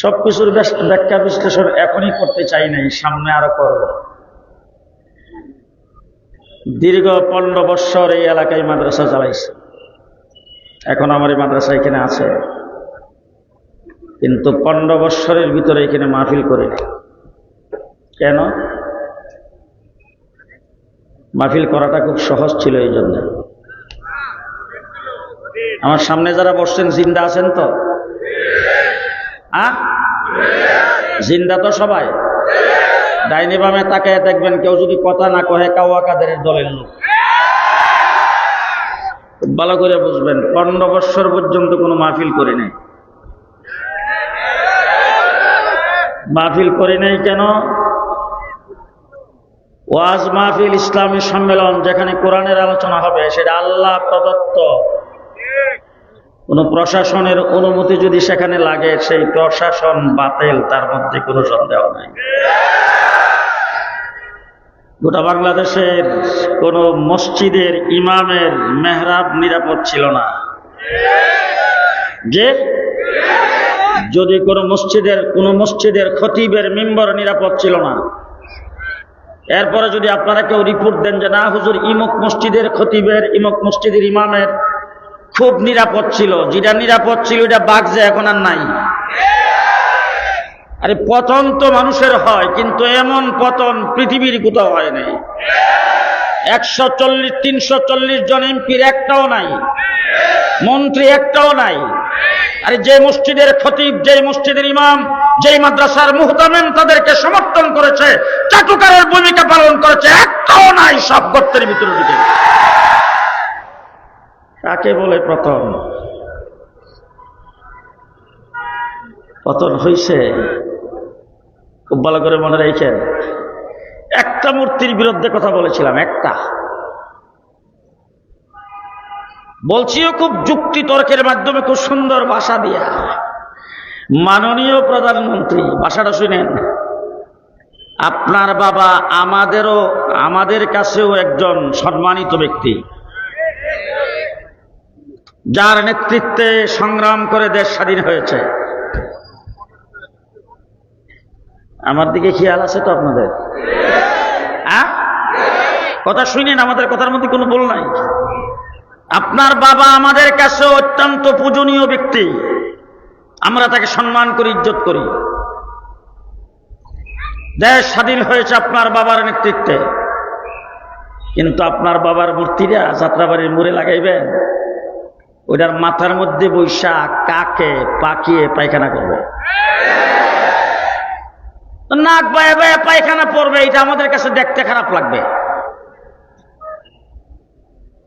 সবকিছুর ব্যাখ্যা বিশ্লেষণ এখনই করতে চাই নাই, সামনে আরও করব। দীর্ঘ পনেরো বৎসর এই এলাকায় মাদ্রাসা চালাইছে। এখন আমার এই মাদ্রাসা এখানে আছে। কিন্তু পনেরো বৎসরের ভিতরে এখানে মাহফিল করি কেন? মাহফিল করাটা খুব সহজ ছিল এই জন্য। আমার সামনে যারা বসছেন, জিন্দা আছেন তো? জিন্দা তো সবাই। ডাইনি বামে তাকায় দেখবেন কেউ যদি কথা না কহে কাওয়া কাদের দলের লোক। ভালো করে বুঝবেন, পনেরো বৎসর পর্যন্ত কোনো মাহফিল করি নাই। মাহফিল করি নাই কেন? ওয়াজ মাহফিল ইসলামী সম্মেলন যেখানে কোরআনের আলোচনা হবে, সেটা আল্লাহ প্রদত্ত। কোন প্রশাসনের অনুমতি যদি সেখানে লাগে, সেই প্রশাসন বাতিল, তার মধ্যে কোনো সন্দেহ নাই। গোটা বাংলাদেশের কোন মসজিদের ইমামের মেহরাব নিরাপদ ছিল না। যে? যদি কোনো মসজিদের, কোন মসজিদের খতিবের মেম্বর নিরাপদ ছিল না। এরপরে যদি আপনারা কেউ রিপোর্ট দেন যে, না, হুজুর, ইমক মসজিদের খতিবের, ইমক মসজিদের ইমামের খুব নিরাপদ ছিল। যেটা নিরাপদ ছিল এটা বাগজে এখন আর নাই। আরে, পতন তো মানুষের হয়, কিন্তু এমন পতন পৃথিবীর কোথাও হয় নাই। একশো চল্লিশ, তিনশো চল্লিশ জন এমপির একটাও নাই। মন্ত্রী একটাও নাই। আরে, যে মসজিদের খতিব, যে মসজিদের ইমাম, যে মাদ্রাসার মুহতামেন তাদেরকে সমর্থন করেছে, চাটুকারের ভূমিকা পালন করেছে, একটাও নাই সব গর্তের ভিতরে কাকে বলে পতন? পতন হইছে, খুব ভালো করে মনে রেখেন, একটা মূর্তির বিরুদ্ধে কথা বলেছিলাম, একটা। বলছিও খুব যুক্তি তর্কের মাধ্যমে, খুব সুন্দর ভাষা দিয়া। মাননীয় প্রধানমন্ত্রী, ভাষাটা শুনেন। আপনার বাবা আমাদেরও, আমাদের কাছেও একজন সম্মানিত ব্যক্তি। যার নেতৃত্বে সংগ্রাম করে দেশ স্বাধীন হয়েছে। আমার দিকে খেয়াল আছে তো আপনাদের? কথা শুনেন, আমাদের কথার মধ্যে কোনো বল নাই। আপনার বাবা আমাদের কাছে অত্যন্ত পূজনীয় ব্যক্তি। আমরা তাকে সম্মান করি, ইজ্জত করি। দেশ স্বাধীন হয়েছে আপনার বাবার নেতৃত্বে। কিন্তু আপনার বাবার মূর্তিরা যাত্রাবাড়ির মুড়ে লাগাইবেন। ওইটার মাথার মধ্যে বৈশাখ কাকে পাকিয়ে পায়খানা করবে? নাক বায়ে বায়ে পায়খানা পড়বে এটা আমাদের কাছে দেখতে খারাপ লাগবে।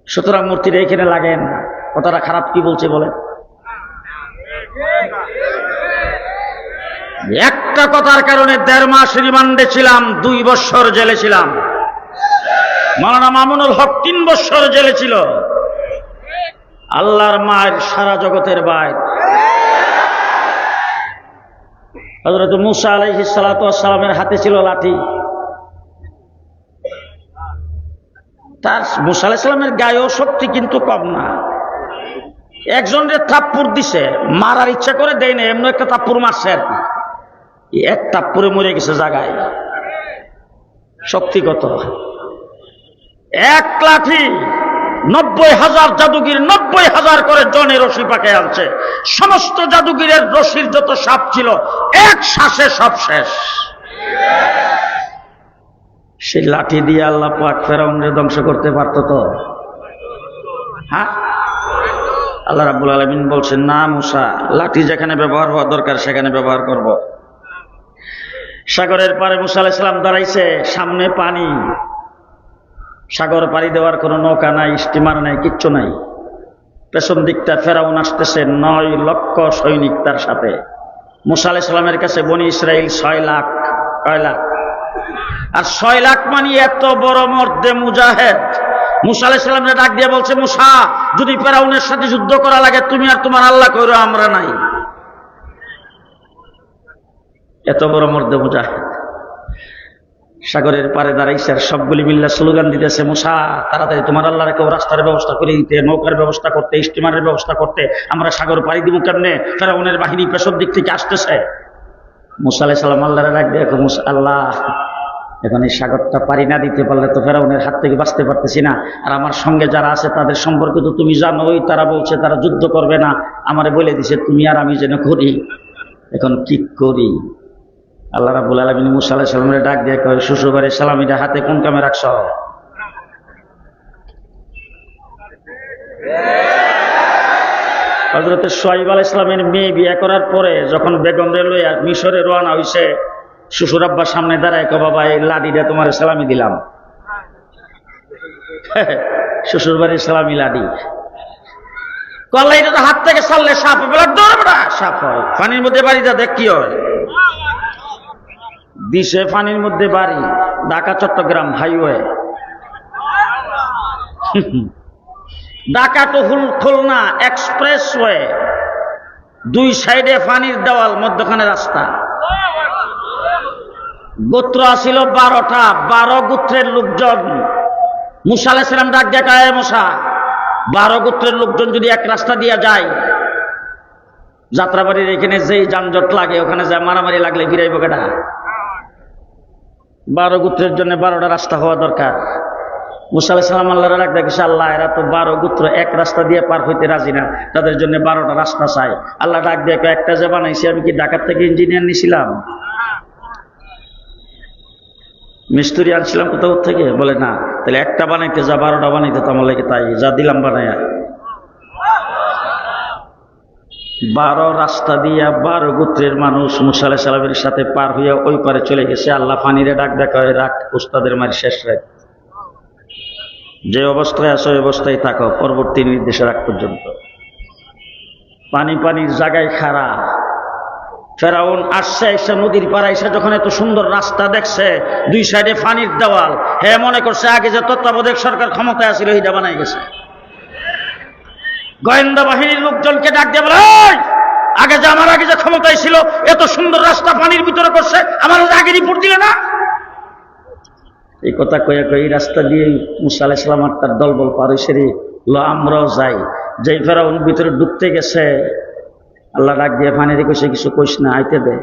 সুতরাং মূর্তিটা এখানে লাগেন কথাটা খারাপ কি বলছে বলেন? একটা কথার কারণে দেড় মাস রিমান্ডে ছিলাম, দুই বছর জেলে ছিলাম। মাওলানা মামুনুল হক তিন বছর জেলে ছিল। আল্লাহর মায়ের সারা জগতের বাইর। হজরত মুসা আলহি সালামের হাতে ছিল লাঠি। তার মুসা আলাহিসাল্লামের গায়েও শক্তি কিন্তু কম না। একজনের থাপ্পুর দিছে, মারার ইচ্ছা করে দেয় না, এমন একটা থাপ্পুর মারছে আর কি। এক থাপ্পুরে মরে গেছে জায়গায়। শক্তিগত এক লাঠি। নব্বই হাজার জাদুগির নব্বই হাজার করে জনে রশি পাকে আনছে। সমস্ত জাদুগিরের রশির যত সাপ ছিল, এক শ্বাসে সব শেষ। সেই লাঠি দিয়ে আল্লাহ পাক ফেরাউনরে ধ্বংস করতে পারত তো? হ্যাঁ? আল্লাহ রাবুল আলমিন বলছেন, না মুসা, লাঠি যেখানে ব্যবহার হওয়া দরকার সেখানে ব্যবহার করব। সাগরের পারে মুসা আলাইসালাম দাঁড়াইছে, সামনে পানি। সাগর পাড়ি দেওয়ার কোনো নৌকা নাই, স্টিমার নাই, কিচ্ছু নাই। পেছন দিকটা ফেরাউন আসতেছে নয় লক্ষ সৈনিক তার সাথে। মুসা আলাইসালামের কাছে বনি ইসরায়েল ছয় লাখ কয় লাখ। আর ছয় লাখ মানে এত বড় মর্দে মুজাহেদ। মুসা আলাইসালামকে ডাক দিয়ে বলছে, মুসা, যদি ফেরাউনের সাথে যুদ্ধ করা লাগে, তুমি আর তোমার আল্লাহ করো আমরা নাই। এত বড় মর্দে মুজাহেদ। সাগরের পারে দাঁড়াইছে আর সবগুলি মিল্লা স্লোগান দিতেছে, মুসা, তাড়াতাড়ি তোমার আল্লাহর কেউ রাস্তার ব্যবস্থা করে দিতে, নৌকার ব্যবস্থা করতে, স্টিমারের ব্যবস্থা করতে। আমরা সাগর পাড়ি দিব কেমনে? ফেরাউনের বাহিনী পেছর দিক থেকে আসতেছে। মুসা আলাই সাল্লাম আল্লাহরে রাখ দেখো মুসা, আল্লাহ, এখন এই সাগরটা পারি না দিতে পারলে তো ফেরাউনের হাত থেকে বাঁচতে পারতেছি না। আর আমার সঙ্গে যারা আছে তাদের সম্পর্কে তো তুমি জানোই, তারা বলছে তারা যুদ্ধ করবে না। আমারে বলে দিছে, তুমি আর আমি যেন করি। এখন কি করি? আল্লাহ রাবুল আলমিন মুসা আলাহ সালামের ডাক দিয়ে কয়, শ্বশুরবাড়ির সালামিটা হাতে কোন কামে রাখছ? হজরত সোয়াইব আল ইসলামের মেয়ে বিয়ে করার পরে যখন বেগম রেলওয়ে মিশরে রোয়ানা হয়েছে শ্বশুর আব্বার সামনে দাঁড়ায় ক বাবা, এই লাডিটা তোমার সালামি দিলাম। শ্বশুর বাড়ির সালামি লাডি। কল্লা তো হাত থেকে ছাড়লে সাপ হবে। দৌড় সাপ হয়। পানির মধ্যে বাড়িটা দেখ কি হয়। দিশে পানির মধ্যে বাড়ি, ঢাকা, চট্টগ্রাম, হাইওয়ে। ঢাকা হুল খুলনা এক্সপ্রেস ওয়ে দুই সাইডে পানির দেওয়াল, মধ্যখানে রাস্তা। গোত্র আসিল বারোটা, বারো গোত্রের লোকজন। মুসা আলাইসালাম ডাক দেখায় মশা, বারো গোত্রের লোকজন যদি এক রাস্তা দিয়ে যায়, যাত্রাবাড়ির এখানে যেই যানজট লাগে, ওখানে যায় মারামারি লাগলে ফিরাইব কেটা বারো গোত্রের জন্য বারোটা রাস্তা হওয়া দরকার। মুসা আলাইসালাম আল্লাহ রাখ আল্লাহ এরা তো বারো গোত্র, এক রাস্তা দিয়ে পার হইতে রাজি না। তাদের জন্য বারোটা রাস্তা চাই। আল্লাহ ডাক দেখো একটা যে বানাইছি, আমি কি ঢাকার থেকে ইঞ্জিনিয়ার নিছিলাম? মিস্ত্রি আনছিলাম কোথাও থেকে? বলে, না, তাহলে একটা বানাইতে যা, বারোটা বানাইতে তো আমার লাগে তাই, যা দিলাম বানাইয়া বারো রাস্তা দিয়া বারো গোত্রের মানুষ মুসালে সালামের সাথে পার হইয়া ওই পারে চলে গেছে। আল্লাহ পানিরে ডাক দেখা হয় রাখ, উস্তাদের মারি শেষ রাখ যে অবস্থায় আছো, ওই অবস্থায় থাকো। পরবর্তী নির্দেশে রাখ পর্যন্ত। পানি পানির জায়গায় খাড়া। ফেরাউন আসছে, এসে নদীর পাড়া এসে যখন এত সুন্দর রাস্তা দেখছে, দুই সাইডে পানির দেওয়াল। হে মনে করছে, আগে যে তত্ত্বাবধায়ক সরকার ক্ষমতায় আসছিল এইটা বানাই গেছে। গোয়েন্দা বাহিনীর লোকজনকে ডাক দিয়ে বলে আগে যে আমার আগে যে ক্ষমতায় ছিল, এত সুন্দর রাস্তা পানির ভিতরে করছে, আমার আগে রিপোর্ট দিলে না? এই কথা কয়ে কয়ে এই রাস্তা দিয়ে মুসা আলাইসালাম আর তার দলবল পার হয়েছে রে। আমরাও যাই। যেই ফেরাউন ভিতরে ডুবতে গেছে, আল্লাহ ডাক দিয়ে পানির কইছে কিছু কইস না, আইতে দে।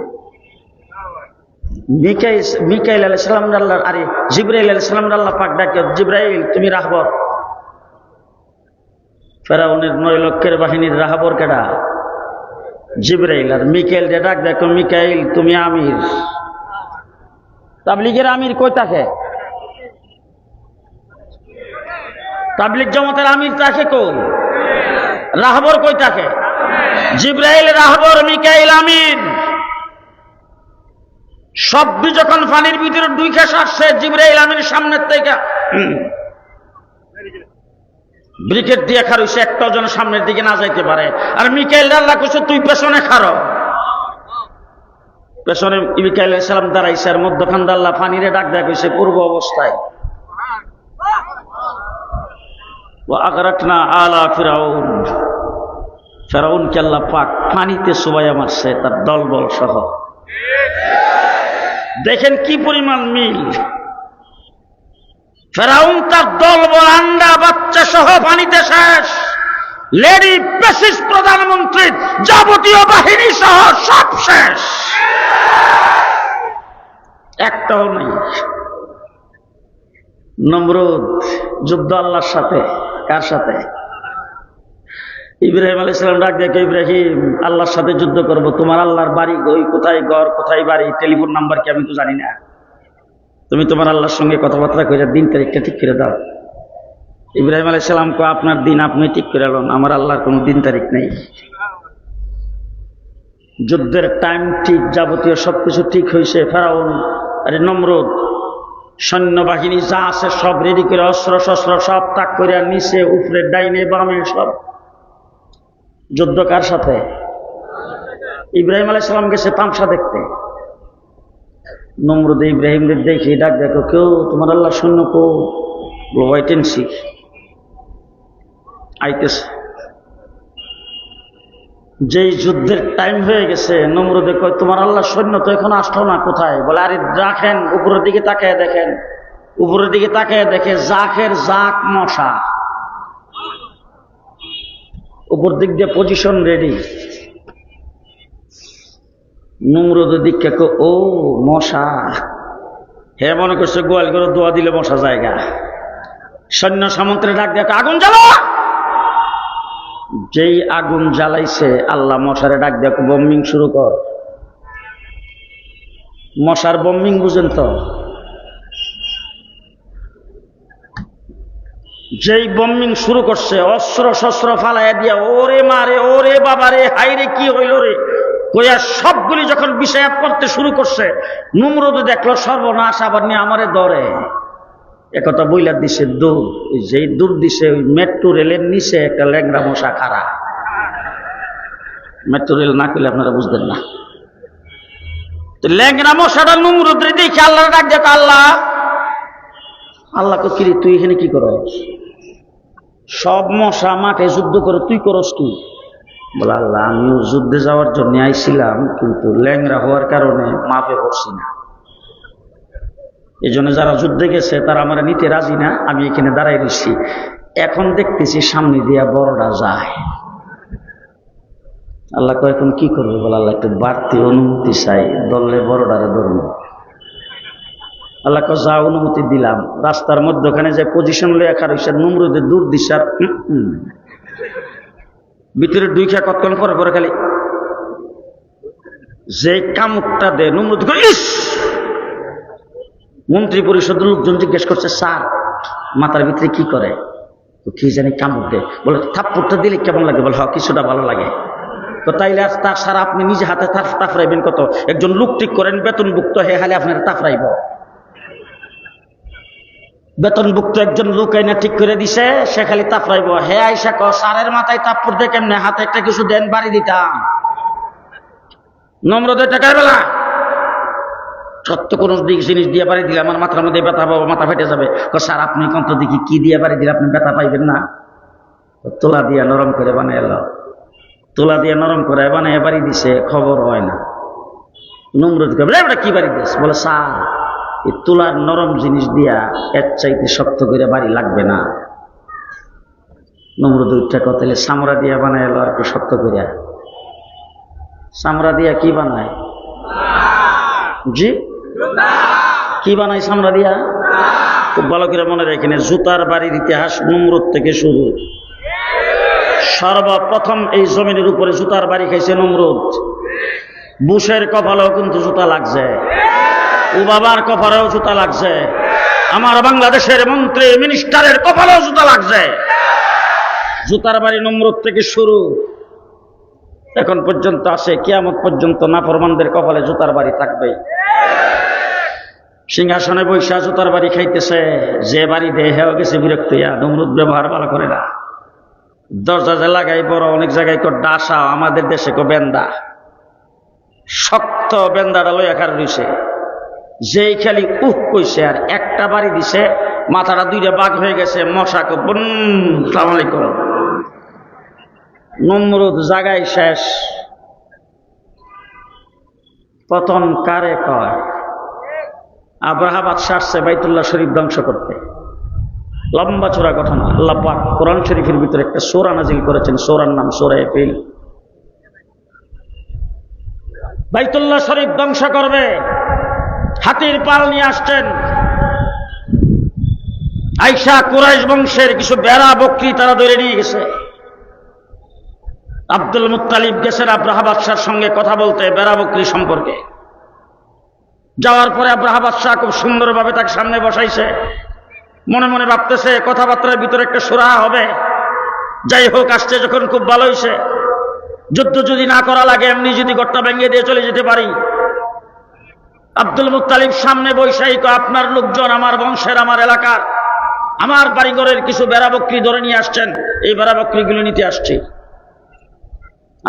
মিকাই মিকাইল আলাইসালাম আল্লাহ, আরে জিব্রাইল আলাইসালাম আল্লাহ পাক ডাকে জিব্রাইল, তুমি রাহবর। ফেরাউনের নয় লক্ষের বাহিনীর রাহাবর কেডা? জিব্রাইল আর মিকাইল যে ডাক দেখো, মিকাইল, তুমি আমির। তাবলিগের আমির কই তাকে তাবলিগ জমাতের আমির তাকে কই? রাহাবর কই তাকে জিব্রাইল, রাহাবর, মিকাইল আমিন সবটি যখন পানির ভিতরে দুই খেস আসছে, জিব্রাইল, আমির সামনের থেকে ব্রিকেট দিয়ে খারুছে একটাও যেন সামনের দিকে না যাইতে পারে। আর মিকাইল, আল্লাহ কইছে তুই পেছনে খারো। পেছনে মিকাইল সালাম দাঁড়াইছে, আর মধ্যখান দাল্লা পানিরে ডাক কইছে, পূর্ব অবস্থায়। ফিরাউন। আল্লাহ পানিতে তার দেখেন কি পরিমাণ মিল। ফেরাউন তার দলবল আন্ডা বাচ্চা সহ পানিতে শেষ। লেডি বেসিস প্রধানমন্ত্রী, যাবতীয় বাহিনী সহ সব শেষ। একটাও নেই। নমরুদ, যুদ্ধ আল্লাহর সাথে। কার সাথে? ইব্রাহিম আলাই সালাম ডাক দেখে, ইব্রাহিম, আল্লাহর সাথে যুদ্ধ করব। তোমার আল্লাহর বাড়ি ওই কোথায় ঘর, কোথায় বাড়ি? টেলিফোন নাম্বার কি? আমি তো জানি না। তুমি তোমার আল্লাহর সঙ্গে কথাবার্তা করে দিন তারিখটা ঠিক করে দাও। ইব্রাহিম আলাই সালাম কো আপনার দিন আপনি ঠিক করে এলেন আমার আল্লাহর কোনো দিন তারিখ নেই। যুদ্ধের টাইম ঠিক, যাবতীয় সবকিছু ঠিক হয়েছে ফেরাউন, আরে নমরুদ, সৈন্যবাহিনী যা আছে সব রেডি করে অস্ত্র শস্ত্র সব তাক করে নিচে, উপরে, ডাইনে, বামে, সব। যুদ্ধ কার সাথে? ইব্রাহিম আলাই সালাম গেছে তামসা দেখতে। নমরুদ ইব্রাহিমদের দেখি, ডাক দেখো, কেউ তোমার আল্লাহ সৈন্য কো? ওয়াইট এন্ড সি আইতেছে। যেই যুদ্ধের টাইম হয়ে গেছে নমরুদে কয় তোমার আল্লাহ সৈন্য তো এখন আসলো না কোথায়? বলে আরে রাখেন উপরের দিকে তাকায় দেখেন। উপরের দিকে তাকায় দেখে জাকের জাক মশা। উপর দিক দিয়ে পজিশন রেডি নমরুদের দিকে কয়, ও মশা হে মনে করছে গোয়াল করে দোয়া দিলে মশা জায়গা। সৈন্য সামন্ত্রে ডাক দেখো আগুন জ্বালো যেই আগুন জ্বালাইছে, আল্লাহ মশারে ডাক দেখো বম্বিং শুরু কর। মশার বম্বিং বুঝেন তো? যেই বম্বিং শুরু করছে, অস্ত্র শস্ত্র ফালাইয়া দিয়া, ওরে মারে ওরে বাবারে হাইরে কি হইল রে? কইয়া সবগুলি যখন বিষয়াত করতে শুরু করছে, নুমরুদ দেখল, সর্বনাশ আবার নিয়ে আমারে দরে একথা বইলা দিছে দূর। যেই দূর দিছে, ওই মেট্রো রেলের নিচে একটা ল্যাংরা মশা খাড়া। মেট্রো রেল না করলে আপনারা বুঝতেন না। তো ল্যাংরা মশাটা নুমরুদ্রে দেখে আল্লাহ ডাক দেখো আল্লাহ আল্লাহ কো কিরে, তুই এখানে কি করস? সব মশা মাঠে যুদ্ধ করে, তুই করস তুই বলে, আল্লাহ, আমিও যুদ্ধে যাওয়ার জন্য আইছিলাম, কিন্তু ল্যাংরা হওয়ার কারণে মাপে পড়ছি না। এই জন্য যারা যুদ্ধে গেছে, তারা আমার নিতে রাজি না, আমি এখানে দাঁড়াই রয়েছি। এখন দেখতেছি সামনে দিয়া বড়রা যায়। আল্লাহ কয়, এখন কি করবে? বলে আল্লাহ, একটু বাড়তি অনুমতি চাই দললে বড়ডারে ধরুন আল্লাহ যা অনুমতি দিলাম, রাস্তার মধ্যখানে যে পজিশন লেখা রয়েছে নমরুদের দূর দিশার। ভিতরে দুই খা কতক্ষণ পরে পরে খালি যে কামুকটা দে নমরুদ মন্ত্রী পরিষদের লোকজন জিজ্ঞেস করছে, স্যার, মাথার ভিতরে কি করে? কি জানি কামড় দে বলে, থাপ্পড়টা দিলে কেমন লাগে? বলে হ কিছুটা ভালো লাগে। তো তাইলে আজ তার সারা আপনি নিজে হাতে তাফ তাফরাইবেন কত? একজন লোক ঠিক করেন, বেতনভুক্ত হে হালে আপনার তাফরাইব। বেতনভুক্ত একজন লোক এনে ঠিক করে দিছে, সে খালি তাফরাইব। হে আইসা ক সারের মাথায় তাপ্পর দিয়ে কেমনে? হাতে একটা কিছু দেন, বাড়ি দিতাম। নম্রদের টাকার বেলা। সত্য কোন জিনিস দিয়ে বাড়ি দিলে আমার মাথার মধ্যে ব্যথা পাবো, মাথা ফেটে যাবে। স্যার, আপনি কন্ত দেখি কি দিয়ে বাড়ি দিলে আপনি ব্যথা পাইবেন না? তোলা দিয়া নরম করে বানাই এলো তোলা দিয়ে নরম করে বানাই বাড়ি দিছে, খবর হয় না। নমরুদ কে বলে কি বাড়ি দিস বলে, স্যার, এই তোলার নরম জিনিস দিয়া এর চাইতে শক্ত করে বাড়ি লাগবে না। নমরুদ উঠটা কতলে সামরা দিয়া বানাই এলো আর একটু শক্ত করিয়া। সামরা দিয়া কি বানায়? জি? কি বানাই সামরা দিয়া? খুব ভালো করে মনে রাখেন জুতার বাড়ির ইতিহাস নমরুদ থেকে শুরু। সর্বপ্রথম এই জমিনের উপরে জুতার বাড়ি খাইছে নমরুদ। বুশের কপালেও কিন্তু জুতা লাগছে। ও বাবার কপালেও জুতা লাগছে। আমার বাংলাদেশের মন্ত্রী, মিনিস্টারের কপালেও জুতা লাগছে। জুতার বাড়ি নমরুদ থেকে শুরু। এখন পর্যন্ত আসে, কিয়ামত পর্যন্ত না নাফরমানদের কপালে জুতার বাড়ি থাকবে। সিংহাসনে বৈশা জুতার বাড়ি খাইতেছে। যে বাড়ি দেহে হেও গেছে বিরক্ত নমরুদ ব্যবহার ভালো করে না। দরজা যে লাগাই, বড় অনেক জায়গায় কো ডাসা, আমাদের দেশে কো বেন্দা। শক্ত বেন্দাটা লইয়া কার রইছে। যেই খালি উহ কইছে আর একটা বাড়ি দিছে, মাথাটা দুইটা বাঘ হয়ে গেছে, মশা কো বন, সালাম আলাইকুম। নমরুদ জাগাই শেষ। পতন কারে কয়? আব্রাহা বাদশাহ আসছে বাইতুল্লাহ শরীফ ধ্বংস করতে। লম্বা চোরা ঘটনা আল্লাহ পাক কোরআন শরীফের ভিতরে একটা সোরা নাজিল করেছেন। সোরার নাম সোরা এফিল বাইতুল্লাহ শরীফ ধ্বংস করবে। হাতির পাল নিয়ে আসছেন। আইসা কুরাইশ বংশের কিছু বেড়া বকরি তারা ধরে নিয়ে গেছে। আব্দুল মুত্তালিব গেছেন আব্রাহা বাদশার সঙ্গে কথা বলতে বেড়া বকরি সম্পর্কে? যাওয়ার পরে আব্রাহা বাদশাহ খুব সুন্দরভাবে তাকে সামনে বসাইছে। মনে মনে ভাবতেছে, কথাবার্তার ভিতরে একটা সুরা হবে। যাই হোক, আসছে যখন খুব ভালো হয়েছে যুদ্ধ যদি না করা লাগে, এমনি যদি গট্টা ভেঙে দিয়ে চলে যেতে পারি। আব্দুল মুত্তালিব সামনে বৈশাহিক আপনার লোকজন আমার বংশের, আমার এলাকার, আমার বাড়িঘরের কিছু বেড়াবক্রি ধরে নিয়ে আসছেন। এই বেড়া বকরিগুলো নিতে আসছি।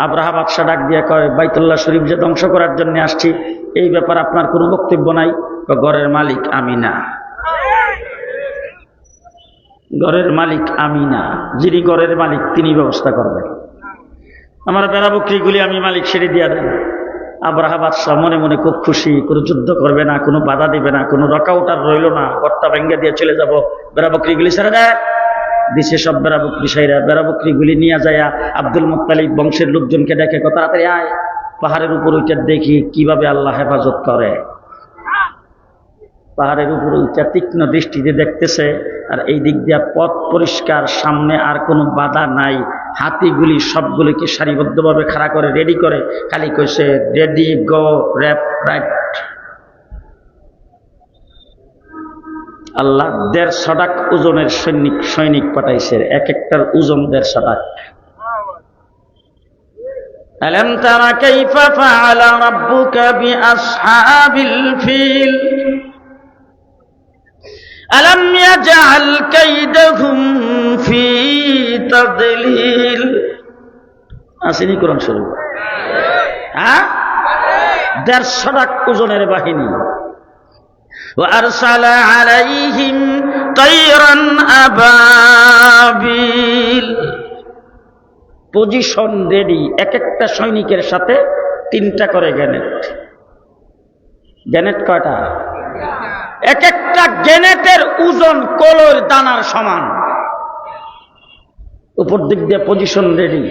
আব্রাহা বাদশাহ ডাক দিয়ে কয়, বাইতুল্লাহ শরীফ যে ধ্বংস করার জন্য আসছি, এই ব্যাপার আপনার কোনো বক্তব্য নাই? ঘরের মালিক আমি না ঘরের মালিক আমি না যিনি ঘরের মালিক, তিনি ব্যবস্থা করবেন। আমার বেড়া বকরিগুলি আমি মালিক ছেড়ে দিয়া দেন আব্রাহা বাদশাহ মনে মনে খুব খুশি, কোনো যুদ্ধ করবে না, কোনো বাধা দিবে না, কোনো রকাউটার রইল না গর্তা ভেঙ্গে দিয়ে চলে যাব। বেড়া বকরিগুলি ছেড়ে দেয়। দিছে সব বেড়া বকরি সাইরা বেড়া বকরিগুলি নিয়ে যায় আব্দুল মুক্তালিব বংশের লোকজনকে দেখে কত তাড়াতাড়ি আয়, পাহাড়ের উপর উঠে দেখি কীভাবে আল্লাহ হেফাজত করে। পাহাড়ের উপর উঠে তীক্ষ্ণ দৃষ্টিতে দেখতেছে, আর এই দিক দিয়ে পথ পরিষ্কার, সামনে আর কোনো বাধা নাই। হাতিগুলি সবগুলিকে সারিবদ্ধভাবে খাড়া করে রেডি করে। খালি কইছে রেডি গো র্যাপ রাইট আল্লাহ দেড়শো টাক ওজনের সৈনিক সৈনিক পাঠাইছে এক একটার ওজন দেড়শো টাক ألم تر كيف فعل ربك بأصحاب الفيل ألم يجعل كيدهم في تضليل আসেনি কোরআন শরীফ হ্যাঁ দেড়শো লাখ ওজনের বাহিনী وأرسل عليهم طيرا أبابيل পজিশন রেডি এক একটা সৈনিকের সাথে তিনটা করে গ্যানেট গ্যানেট কয়টা এক একটা গ্যানেটের ওজন কলোর দানার সমান উপর দিক দিয়ে পজিশন রেডি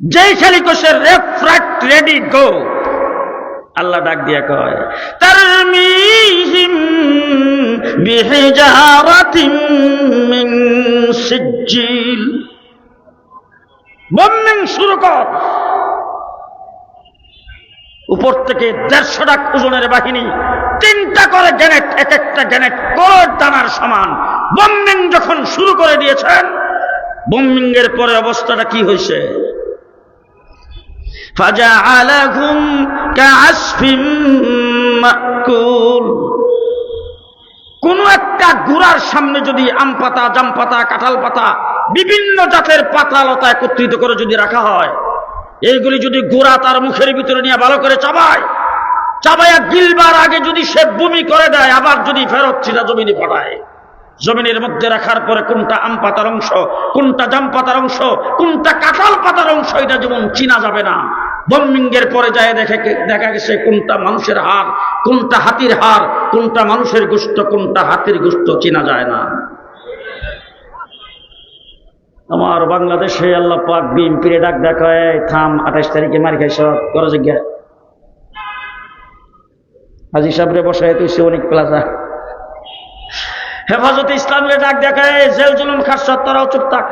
যেই খালি কোষের রেফ্রাক্ট রেডি গো আল্লাহ ডাক দিয়া কয়, তারমিহিম বিহিজারাতিম মিন সিজ্জিল। বম্বিং শুরু কর। উপর থেকে দেড়শো টাক ওজনের বাহিনী, তিনটা করে গ্যানেট, এক একটা গ্যানেট করোড় দানার সমান। বম্বিং যখন শুরু করে দিয়েছেন বম্বিং এর পরে অবস্থাটা কি হয়েছে فجعلهم كعصف مأكول কোন একটা গুড়ার সামনে যদি আম পাতা জাম পাতা কাঁঠাল পাতা বিভিন্ন জাতের পাতা লতা একত্রিত করে যদি রাখা হয় এইগুলি যদি গুড়া তার মুখের ভিতরে নিয়ে ভালো করে চাবায় চাবাইয়া গিলবার আগে যদি সে বমি করে দেয় আবার যদি ফেরত ছিটা জমিনে পাঠায় জমিনের মধ্যে রাখার পরে কোনটা আম পাতার অংশ কোনটা জাম পাতার অংশ কোনটা কাঁঠাল পাতার অংশ এটা যেমন চিনা যাবে না বম্বিংয়ের পরে যায় দেখে দেখা গেছে কোনটা মানুষের হার, কোনটা হাতির হার, কোনটা মানুষের গোস্ত কোনটা হাতির গোস্ত চিনা যায় না। আমার বাংলাদেশে আল্লাহ পাক বিএনপিরে ডাক দেখায় থাম, আঠাশ তারিখে মারি খাইছ, করো জিজ্ঞা। হাজি সাহেবরে বসায় তুই অনেক প্লাজা। হেফাজতে ইসলামের ডাক দেখায় জেল জুলুম খাস তারাও চুপ থাক।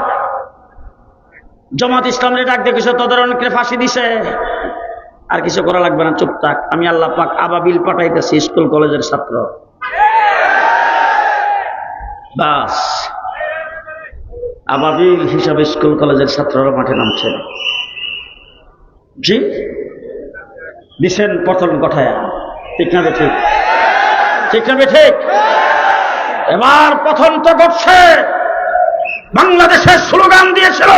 জমাত ইসলামের ডাক দেখেছ তাদের অনেকে ফাঁসি দিছে। আর কিছু করা লাগবে না, চুপ থাক। আমি আল্লাহ পাক আবাবিল পাঠাইতেছি, স্কুল কলেজের ছাত্র। বাস। আবাবিল হিসাবে স্কুল কলেজের ছাত্ররা মাঠে নামছে। জি? দিছেন প্রথম কথায়। ঠিক না ঠিক? ঠিক না ঠিক? এবার প্রথম তো ঘটছে। বাংলাদেশের স্লোগান দিয়েছিল।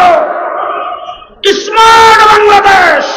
স্মার্ট বাংলাদেশ